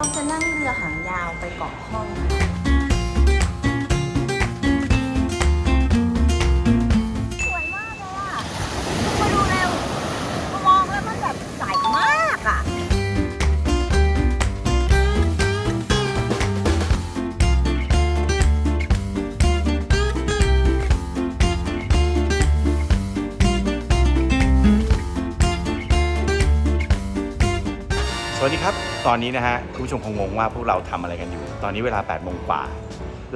เราจะนั่งเรือหางยาวไปเกาะห้อง สวัสดีครับ ตอนนี้นะฮะคุณผู้ชมคงงงว่าพวกเราทำอะไรกันอยู่ ตอนนี้เวลา8โมงกว่า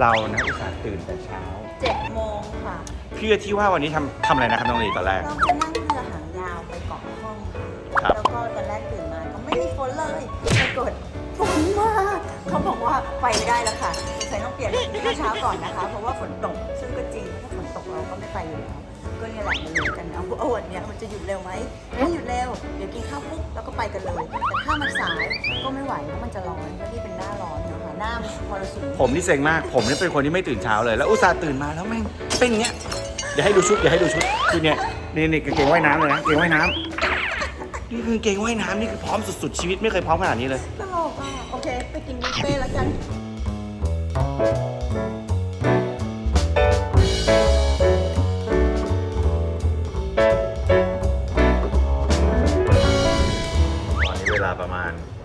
เรานะอุตส่าห์ตื่นแต่เช้า7โมงค่ะเพื่อที่ว่าวันนี้ทำทำอะไรนะครับน้องลีตอนแรก เราจะนั่งเรือหางยาวไปเกาะห้องค่ะครับแล้วก็ตอนแรกตื่นมาก็ไม่มีฝนเลยปรากฏฝนมากเขาบอกว่าไปไม่ได้แล้วค่ะสงสัยต้องเปลี่ยนเมื่อเช้าก่อนนะคะ เพราะว่าฝนตกซึ่งก็จริงถ้าฝน ตกเราก็ไม่ไปอยู่แล้วก็เนี่ยแหละมาลุ้นกันนะว่าวันเนี้ยมันจะหยุดเร็วไหมถ้าหยุดเร็วเดี๋ยวกินข้าวปุ๊บแล้วก็ไปกันเลย แต่ถ้ามันสายก็ไม่ไหวเพราะมันจะร้อนเพราะนี่เป็นหน้าร้อนนะคะหน้ามันมรสุมผมนี่เซ็งมาก ผมนี่เป็นคนที่ไม่ตื่นเช้าเลย แล้วอุตส่าห์ตื่นมาแล้วแม่งเป็นอย่างเงี้ยเดี๋ยวให้ดูชุดเดี๋ยวให้ดูชุดคือเนี่ยนี่นี่กางเกงว่ายน้ำเลยนะกางเกงว่ายน้ำนี่คือกางเกงว่ายน้ำนี่คือพร้อมสุดๆชีวิตไม่เคยพร้อมขนาดนี้เลย ตลกอะโอเค ไปกินบุฟเฟ่ต์แล้วกัน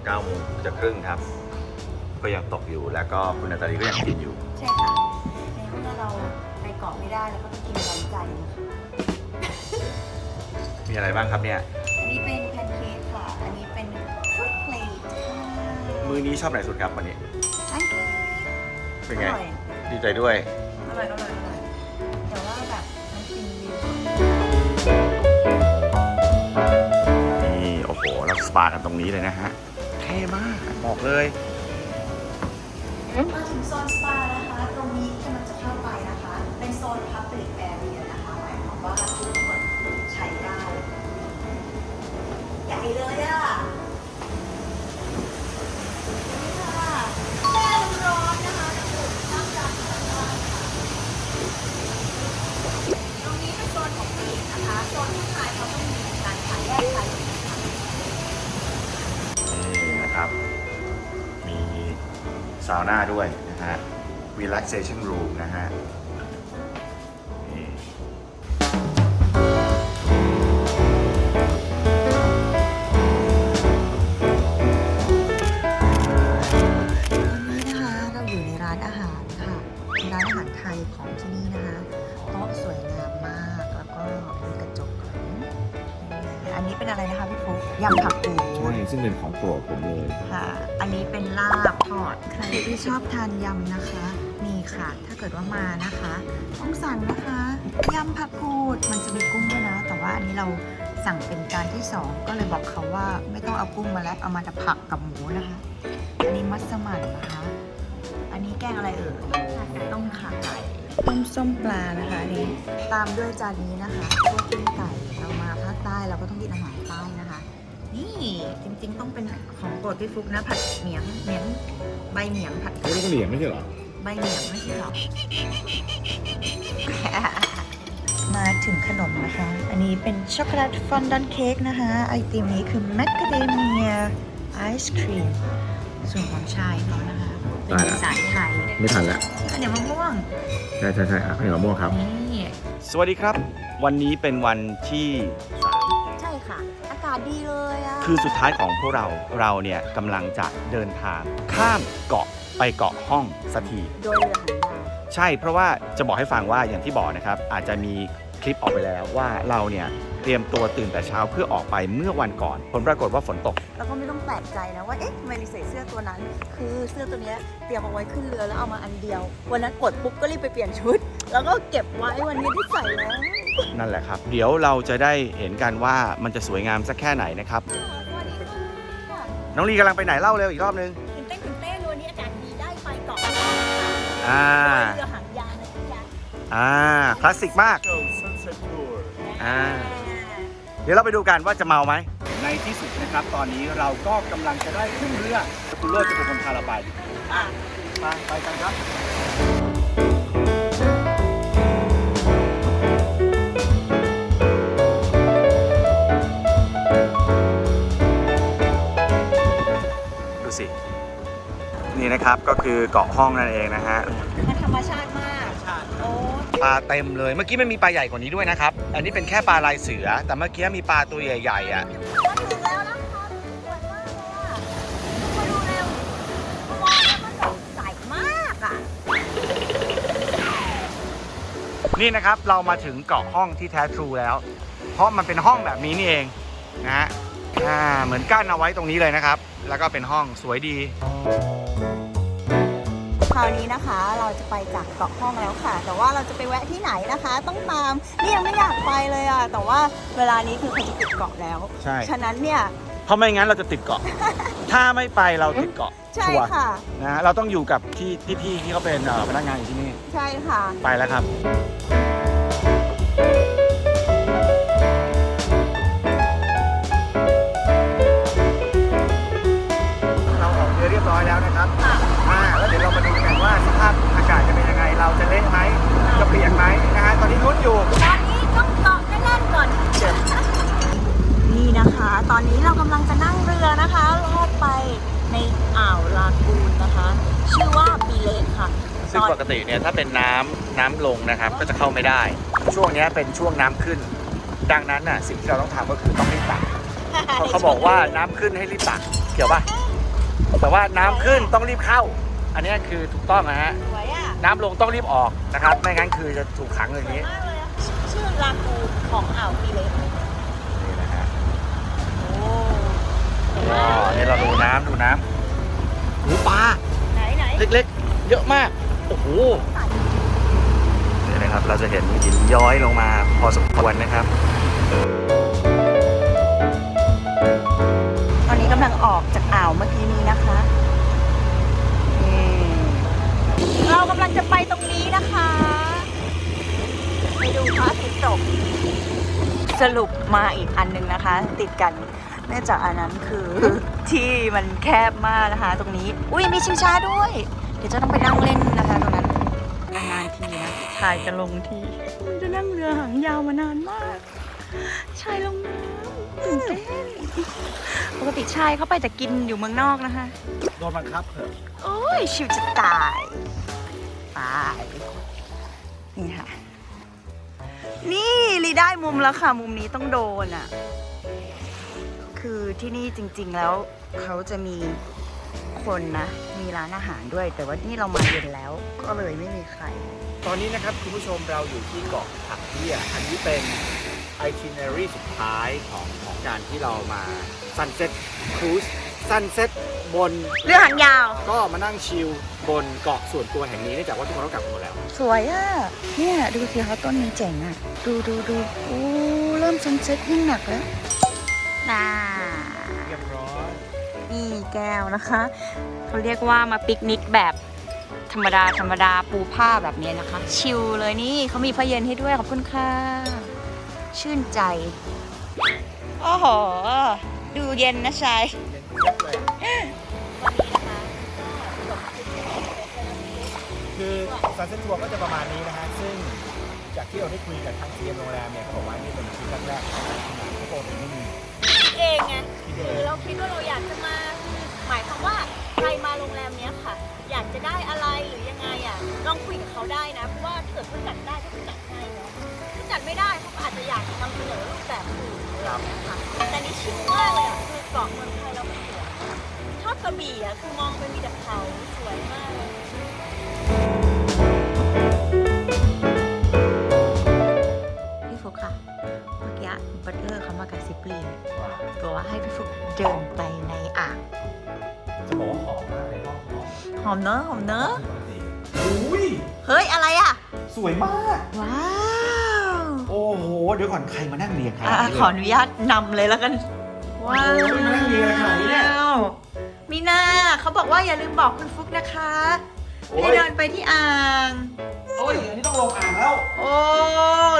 9โมงจะครึ่งครับ ก็ยังตกอยู่แล้วก็คุณนาตาลีก็ยังกินอยู่ ใช่ค่ะในเมื่อเราไปเกาะไม่ได้แล้วก็ต้องกินร้อนใจนะคะมีอะไรบ้างครับเนี่ย อันนี้เป็นแพนเค้กค่ะ อันนี้เป็นฟรุตเพลทมือนี้ชอบไหนสุดครับวันนี้ แพนเค้กเป็นไง อร่อยดีใจด้วย อร่อยอร่อยอร่อยแต่ว่าแบบมันฟินวิวนี่ โอ้โหเราสปากันตรงนี้เลยนะฮะเท่ มากบอกเลยมาถึงโซนสปานะคะ ตรงนี้กำลังจะเข้าไปนะคะ เป็นโซน Public Area นะคะหมายความว่าทุกคนใช้ได้ใหญ่เลยอะ ซาวน่าด้วยนะฮะ relaxation room นะฮะนี่นนี้นะคะเราอยู่ในร้านอาหารค่ะ ร้านอาหารไทยของที่นี่นะคะ เป็นอะไรนะคะพี่ฟุ๊กยำผักกูดใช่ซึ่งเป็นของโปรดผมเลย ค่ะ อันนี้เป็นลาบทอดใครที่ชอบทานยำนะคะนี่ค่ะ ถ้าเกิดว่ามานะคะต้องสั่งนะคะยำผักกูดมันจะมีกุ้งด้วยนะ แต่ว่าอันนี้เราสั่งเป็นจานที่สองก็เลยบอกเขาว่าไม่ต้องเอากุ้งมาแล้วเอามาแต่ผักกับหมูนะคะ อันนี้มัสมั่นนะคะ อันนี้แกงอะไรเอ่ยต้มขาไก่ ต้มส้มปลานะคะอันนี้ตามด้วยจานนี้นะคะพวกกินไก่เรามาภาคใต้เราก็ต้องกินอาหารใต้นะคะ นี่จริงๆ ต้องเป็นของโปรดพี่ฟุกนะผัดเหมียงเหมียงใบเหมียงผัดเฮ้ยนี่ก็เหลียงไม่ใช่เหรอใบเหมียงไม่ใช่หรอ มาถึงขนมนะคะ อันนี้เป็นช็อกโกแลตฟอนดันเค้กนะคะ ไอติมนี้คือแมคคาเดเมียไอศครีมส่วนของชายเขานะคะ ได้เป็นละ สายไทยไม่ทันละข้าวเหนียวมะม่วงใช่ใช่ใช่อะข้าวเหนียวมะม่วงครับ นี่สวัสดีครับ วันนี้เป็นวันที่สามใช่ค่ะ อากาศดีเลยอะคือสุดท้ายของพวกเราเราเนี่ยกำลังจะเดินทางข้ามเกาะไปเกาะห้องสักที โดยเรือหางยาวใช่เพราะว่าจะบอกให้ฟังว่าอย่างที่บอกนะครับ อาจจะมีคลิปออกไปแล้วว่าเราเนี่ยเตรียมตัวตื่นแต่เช้าเพื่อออกไปเมื่อวันก่อน ผลปรากฏว่าฝนตก แล้วก็ไม่ต้องแปลกใจนะว่า เอ๊ะทำไมรีใส่เสื้อตัวนั้น คือเสื้อตัวเนี้ยเตรียมเอาไว้ขึ้นเรือแล้วเอามาอันเดียว วันนั้นกดปุ๊บก็รีบไปเปลี่ยนชุด แล้วก็เก็บไว้วันนี้ที่ใส่แล้ว นั่นแหละครับ เดี๋ยวเราจะได้เห็นกันว่ามันจะสวยงามสักแค่ไหนนะครับสวัสดีค่ะน้องลีกำลังไปไหนเล่าเร็วอีกรอบนึงตื่นเต้นตื่นเต้นวันนี้อากาศดีได้ไปเกาะอ่าเรือหางยาวนะจ๊ะอ่า คลาสสิกมากอ่าเดี๋ยวเราไปดูกันว่าจะเมาไหม ในที่สุดนะครับ ตอนนี้เราก็กำลังจะได้ขึ้นเรือคุณโรจน์จะเป็นคนพาเราไปอะไปไปกันครับดูสิ นี่นะครับก็คือเกาะห้องนั่นเองนะฮะ มันธรรมชาติมาก โอ้ ปลาเต็มเลย เมื่อกี้มันมีปลาใหญ่กว่านี้ด้วยนะครับ อันนี้เป็นแค่ปลาลายเสือ แต่เมื่อกี้มีปลาตัวใหญ่ๆอะมาถึงแล้วนะคะสวยมากเลยอะมาดูเร็วมองแล้วมันแบบใสมากอะนี่นะครับเรามาถึงเกาะห้องที่แท้ทรูแล้ว เพราะมันเป็นห้องแบบนี้นี่เองนะฮะอ่าเหมือนกั้นเอาไว้ตรงนี้เลยนะครับ แล้วก็เป็นห้องสวยดีค ราวนี้นะคะ เราจะไปจากเกาะห้องแล้วค่ะ แต่ว่าเราจะไปแวะที่ไหนนะคะ ต้องตามนี่ยังไม่อยากไปเลยอะแต่ว่าเวลานี้คือเขาจะปิดเกาะแล้ว ใช่ ฉะนั้นเนี่ย เพราะไม่งั้นเราจะติดเกาะ ถ้าไม่ไปเราติดเกาะใช่ชัวร์ค่ะ นะฮะเราต้องอยู่กับที่พี่ๆที่เขาเป็นเอ่อพนักงานอยู่ที่นี่ ใช่ค่ะ ไปแล้วครับ ละไหมจะเปียกไหมนะฮะตอนนี้ลุ้นอยู่ ตอนนี้ต้องเกาะแน่นๆก่อน นี่นะคะ ตอนนี้เรากำลังจะนั่งเรือนะคะลอดไปในอ่าวลากูนนะคะ ชื่อว่าบีเลนค่ะซึ่งปกติเนี่ยถ้าเป็นน้ำน้ำลงนะครับก็จะเข้าไม่ได้ ช่วงเนี้ยเป็นช่วงน้ำขึ้น ดังนั้นน่ะสิ่งที่เราต้องทำก็คือต้องรีบตักเพราะเขาบอกว่าน้ำขึ้นให้รีบตักเกี่ยวป่ะแต่ว่าน้ำขึ้นต้องรีบเข้า อันเนี้ยคือถูกต้องนะฮะสวยอะ น้ำลงต้องรีบออกนะครับ ไม่งั้นคือจะถูกขังอย่างนี้ มากเลยอะชื่อลากูนของอ่าวบีเลนนี่นะฮะโอ้อ๋อนี่เราดูน้ำดูน้ำหูปลา ไหนไหนเล็กๆ เยอะมาก โอ้โหนี่นะครับ เราจะเห็นหินย้อยลงมาพอสมควรนะครับ ตอนนี้กำลังออกจากอ่าวเมื่อกี้นี้นะคะนี่ เรากำลังจะไปตรงนี้นะคะ ไปดูพระอาทิตย์ตก สรุปมาอีกอันหนึงนะคะ ติดกันเนื่องจากอันนั้นคือที่มันแคบมากนะคะ ตรงนี้ อุ้ยมีชิงช้าด้วย เดี๋ยวจะต้องไปนั่งเล่นนะคะตรงนั้นนานๆทีนะชายจะลงทีมันจะนั่งเรือหางยาวมานานมากชายลงน้ำ ตื่นเต้นปกติชายเขาไปแต่กินอยู่เมืองนอกนะคะ โดนบังคับเถอะโอ้ยชิวจะตายตายนี่ค่ะ นี่ลีได้มุมแล้วค่ะ มุมนี้ต้องโดนอะ คือที่นี่จริง ๆแล้วเขาจะมีคนนะ มีร้านอาหารด้วย แต่ว่านี่เรามาเย็นแล้ว ก็เลยไม่มีใคร ตอนนี้นะครับคุณผู้ชมเราอยู่ที่เกาะผักเบี้ยอันนี้เป็น itinerary สุดท้ายของของการที่เรามา sunset cruise sunset บน เรือหางยาว ก็มานั่งชิลบนเกาะส่วนตัวแห่งนี้เนื่องจากว่าทุกคนต้องกลับหมดแล้ว สวยอะ เนี่ย ดูสิคะต้นนี้เจ๋งอะ ดูดูดูโอ้เริ่มซันเซ็ตยิ่งหนักแล้วน่าเรียบร้อยนี่แก้วนะคะเขาเรียกว่ามาปิกนิกแบบธรรมดาธรรมดาปูผ้าแบบนี้นะคะ ชิลเลยนี่เขามีผ้าเย็นให้ด้วยขอบคุณค่ะ ชื่นใจ โอ้โห ดูเย็นนะชาย คือซันเซ็ตทัวร์ก็จะประมาณนี้นะฮะ ซึ่งจากที่เราได้คุยกับทางเซียนโรงแรมเนี่ยเขาบอกว่านี่เป็นทริปแรกๆของเขาบอกไม่มี เองไงที่เดิคือมเร อื่นอะไรอย่างเงี้ยค่ะแต่นี่ชิลมากเลยอะคือเกาะเมืองไทยเรามันสวยชอบกระบี่อะคือมองไปมีแต่เขาสวยมากเลยพี่ฟุกค่ะ เมื่อกี้บัตเลอร์เขามากระซิบลีบอกว่าให้พี่ฟุกเดินไปในอ่างจะบอกว่าหอมมากเลยห้องหอมหอมเนอะหอมเนอะอุ้ยเฮ้ยอะไรอะ สวยมาก ว้าวโอ้โห เดี๋ยวก่อนใครมานั่งเรียงใครอะขออนุญาตนำเลยแล้วกัน ว้าวโอ้ยนั่งเรียงขนาดนี้เนี่ยมีนาเขาบอกว่าอย่าลืมบอกคุณฟุกนะคะโอ้ยให้เดินไปที่อ่างโอ้ยอันนี้ต้องลงอ่างแล้ว โอ้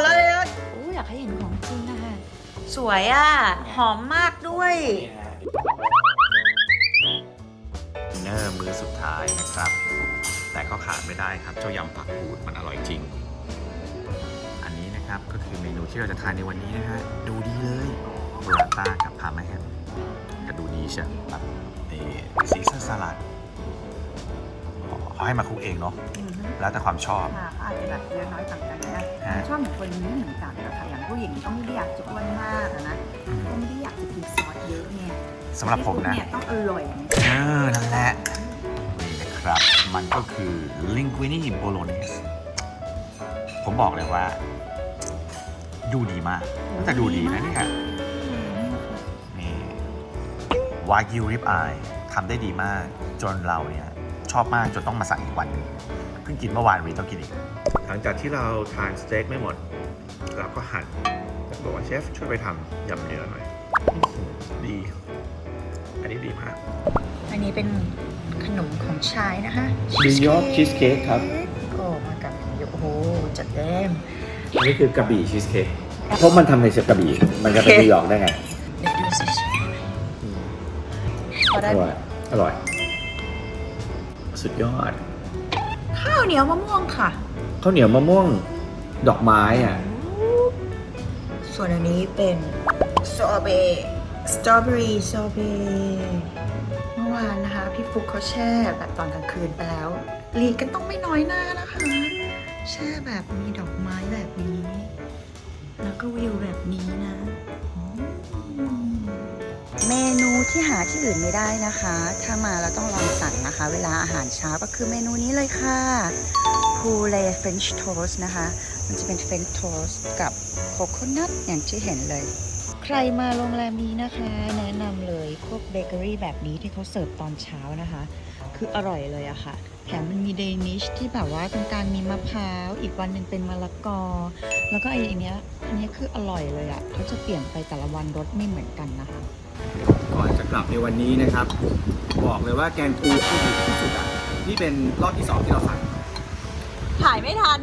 แล้วแล้วโอ้อยากให้เห็นของจริงนะคะสวยอะ หอมมากด้วยดินเนอร์มื้อสุดท้ายนะครับ แต่ก็ขาดไม่ได้ครับเจ้ายำผักกูดมันอร่อยจริงอั นนี้นะครับ ก็คือเมนูที่เราจะทานในวันนี้นะฮะ ดูดีเลยโบราต้ากับพาร์มาแฮมก็ดูดีใช่แบบนี่ซีซ่าสลัดเขาให้มาคลุกเองเนาะ แล้วแต่ความชอบค่ะก็อาจจะแบบเยอะน้อยต่างกันนะฮะชอบของคนไม่เหมือนกันนะคะอย่างผู้หญิงก็ไม่ได้อยากจะอ้วนมากอะนะก็ไม่ได้อยากจะกินซอสเยอะไงสำหรับผมนะเนี่ยต้องอร่อยไงเออนั่นแหละนี่นะครับมันก็คือ linguine bolognese ผมบอกเลยว่า ดูดีมากแต่ดูดีนะเนี่ยนี่วากิวริบอายทำได้ดีมากจนเราเนี่ยชอบมากจนต้องมาสั่งอีกวันหนึงเพิ่งกินเมื่อวานวีต้องกินอีกหลังจากที่เราทานสเต็กไม่หมดเราก็หั่นแล้วบอกว่าเชฟช่วยไปทำยำเนื้อหน่อยอื้อหือดี อันนี้ดีมาก อันนี้เป็นขนมของชายนะคะ New York cheesecake ครับ ก็มากับโอ้โหจัดเต็มอั นนี้คือกระบี่ชีสเค้กเพราะมันทำในเชฟกระบี่ มันจะไปนิวยอร์กได้ไง เดี๋ยวดูสิพออได้ร่อย อร่อย สุดยอด ข้าวเหนียวมะม่วงค่ะ ข้าวเหนียวมะม่วงดอกไม้อะ ส่วนอันนี้เป็นสตรอเบอร์สตรอเบอรี่สตรอเบอร์เมื่อวานนะคะ พี่ฟุกเขาแช่แบบตอนกลางคืนไปแล้วลีกันต้องไม่น้อยหน้านะคะ แช่แบบมีดอกไม้แบบนี้ แล้วก็วิวแบบนี้นะอืมเมนูที่หาที่อื่นไม่ได้นะคะ ถ้ามาเราต้องลองสั่งนะคะ เวลาอาหารเช้าก็คือเมนูนี้เลยค่ะพูเลเฟรนช์โทสนะคะ มันจะเป็นเฟรนช์โทสกับโคโคนัทอย่างที่เห็นเลย ใครมาโรงแรมนี้นะคะ แนะนำเลยพวกเบเกอรี่แบบนี้ที่เขาเสิร์ฟตอนเช้านะคะ คืออร่อยเลยอะค่ะ แถมมันมีเดนิชที่แบบว่าตรงกลางมีมะพร้าว อีกวันหนึ่งเป็นมะละกอ แล้วก็ไอ้อันเนี้ยอันเนี้ยคืออร่อยเลยอะเขาจะเปลี่ยนไปแต่ละวันรสไม่เหมือนกันนะคะ ก่อนจะกลับในวันนี้นะครับ บอกเลยว่าแกงปูที่ดีที่สุดอะนี่เป็นรอบที่สองที่เราสั่งถ่ายไม่ทัน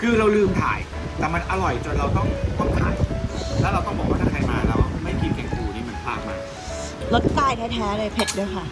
คือเราลืมถ่าย แต่มันอร่อยจนเราต้องต้องถ่าย แล้วเราต้องบอกว่าถ้าใครมาแล้วไม่กินแกงปูนี่มันพลาดมากรสใต้แท้ๆเลยเผ็ดด้วยค่ะ